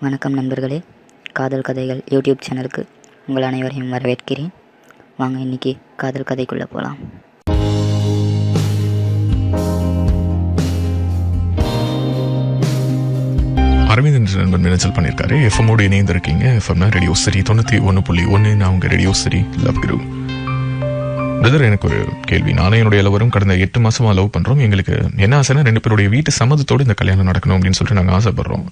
வணக்கம் நண்பர்களே. காதல் கதைகள் யூடியூப் சேனலுக்கு உங்கள் அனைவரையும் வரவேற்கிறேன். வாங்க இன்னைக்கு காதல் கதைக்குள்ளே போகலாம் அரவிந்த் என்ற நண்பன் மினச்சல் பண்ணியிருக்காரு. எஃப்எம்மோடு இணைந்திருக்கீங்க எஃப்எம்னா ரேடியோ சரி தொண்ணூற்றி ஒன்று புள்ளி ஒன்று நான் உங்கள் ரேடியோ சரி லவ் குரு பிரதர் எனக்கு ஒரு கேள்வி. நானும் என்னுடைய லவரும் கடந்த எட்டு மாசமா லவ் பண்றோம். எங்களுக்கு என்ன ஆசைன்னா ரெண்டு பேருடைய வீட்டு சம்மதத்தோடு இந்த கல்யாணம் நடக்கணும் அப்படின்னு சொல்லிட்டு நாங்கள் ஆசைப்படுறோம்.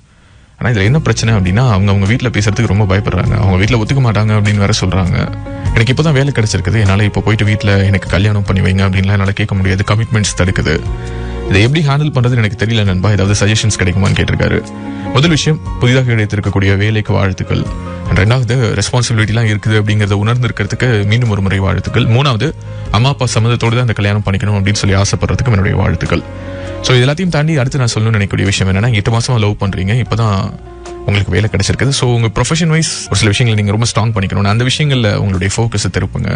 ஆனால் இதில் என்ன பிரச்சனை அப்படின்னா அவங்க அவங்க வீட்டில் பேசுறதுக்கு ரொம்ப பயப்படுறாங்க. அவங்க வீட்டில் ஒத்துக்க மாட்டாங்க அப்படின்னு வேற சொல்கிறாங்க எனக்கு இப்போ தான் வேலை கிடச்சிருக்குது. என்னால் இப்போ போயிட்டு வீட்டில் எனக்கு கல்யாணம் பண்ணி வைங்க அப்படின்லாம் என்னால் கேட்க முடியாது. கமிட்மெண்ட்ஸ் தடுக்குது. இதை எப்படி ஹேண்டில் பண்ணுறதுன்னு எனக்கு தெரியல நண்பா. ஏதாவது சஜஷன்ஸ் கிடைக்குமான்னு கேட்டிருக்காரு. முதல் விஷயம் புதிதாக கிடைத்திருக்கக்கூடிய வேலைக்கு வாழ்த்துக்கள். ரெண்டாவது ரெஸ்பான்சிபிலிட்டிலாம் இருக்குது அப்படிங்கறத உணர்ந்திருக்கிறதுக்கு மீண்டும் ஒரு முறை வாழ்த்துக்கள். மூணாவது அம்மா அப்பா சம்மதத்தோடு தான் அந்த கல்யாணம் பண்ணிக்கணும் அப்படின்னு சொல்லி ஆசைப்படுறதுக்கு என்னுடைய வாழ்த்துக்கள். ஸோ எல்லாத்தையும் தாண்டி அடுத்து நான் சொல்லணும்னு நினைக்கக்கூடிய விஷயம் என்னன்னா எட்டு மாசமா லவ் பண்றீங்க இப்போதான் உங்களுக்கு வேலை கிடைச்சிருக்குது. ஸோ உங்க ப்ரொஃபஷன் வைஸ் ஒரு சில விஷயங்களை நீங்க ரொம்ப ஸ்ட்ராங் பண்ணிக்கணும் அந்த விஷயங்கள்ல உங்களுடைய ஃபோக்கஸை திருப்புங்க.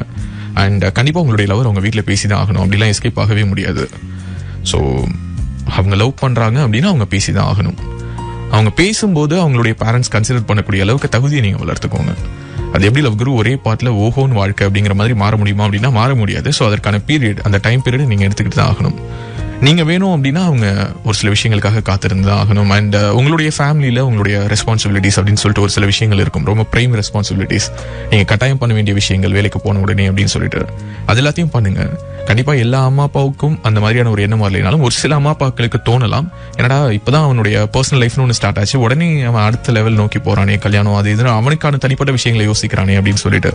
அண்ட் கண்டிப்பா உங்களுடைய லவர் உங்க வீட்டில் பேசி தான் ஆகணும். அப்படிலாம் எஸ்கேப் ஆகவே முடியாது. ஸோ அவங்க லவ் பண்றாங்க அப்படின்னா அவங்க பேசி தான் ஆகணும். அவங்க பேசும்போது அவங்களுடைய பேரண்ட்ஸ் கன்சிடர் பண்ணக்கூடிய அளவுக்கு தகுதியை நீங்க வளர்த்துக்கோங்க. அது எப்படி லவ் குரு ஒரே பாட்டில் ஓஹோன்னு வாழ்க்கை அப்படிங்கிற மாதிரி மாற முடியுமா அப்படின்னா மாற முடியாது. ஸோ அதற்கான பீரியட் அந்த டைம் பீரியட் நீங்கள் எடுத்துக்கிட்டு தான் ஆகணும். நீங்கள் வேணும் அப்படின்னா அவங்க ஒரு சில விஷயங்களுக்காக காத்திருந்து ஆகணும். அண்ட் uh, உங்களுடைய ஃபேமிலியில் உங்களுடைய ரெஸ்பான்சிபிலிட்டிஸ் அப்படின்னு சொல்லிட்டு ஒரு சில விஷயங்கள் இருக்கும். ரொம்ப பிரைம் ரெஸ்பான்சிபிலிட்டிஸ் நீங்கள் கட்டாயம் பண்ண வேண்டிய விஷயங்கள் வேலைக்கு போன உடனே அப்படின்னு சொல்லிட்டு அது எல்லாத்தையும் பண்ணுங்க. கண்டிப்பாக எல்லா அம்மா அப்பாவுக்கும் அந்த மாதிரியான ஒரு எண்ணம் வரலைனாலும் ஒரு சில அம்மா அப்பாக்களுக்கு தோணலாம். என்னடா இப்போதான் அவனுடைய பர்சனல் லைஃப்னு ஒன்று ஸ்டார்ட் ஆச்சு. உடனே அவன் அடுத்த லெவல் நோக்கி போகிறானே கல்யாணம் அது இதுன்னு அவனுக்கான தனிப்பட்ட விஷயங்களை யோசிக்கிறானே அப்படின்னு சொல்லிட்டு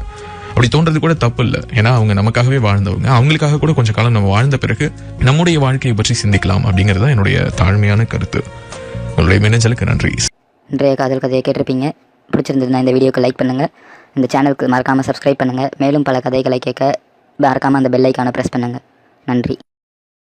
அப்படி தோன்றது கூட தப்பு இல்லை ஏன்னா அவங்க நமக்காகவே வாழ்ந்தவங்க. அவங்களுக்காக கூட கொஞ்சம் காலம் நம்ம வாழ்ந்த பிறகு நம்முடைய வாழ்க்கையை பற்றி சிந்திக்கலாம் அப்படிங்கிறது தான் என்னுடைய தாழ்மையான கருத்து. உங்களுடைய மின்னஞ்சலுக்கு நன்றி. இன்றைய காதல் கதையை கேட்டிருப்பீங்க. பிடிச்சிருந்ததுன்னா இந்த வீடியோக்கு லைக் பண்ணுங்கள் இந்த சேனலுக்கு மறக்காமல் சப்ஸ்கிரைப் பண்ணுங்கள் மேலும் பல கதைகளை கேட்க மறக்காமல் அந்த பெல்லைக்கான ப்ரெஸ் பண்ணுங்கள் நன்றி.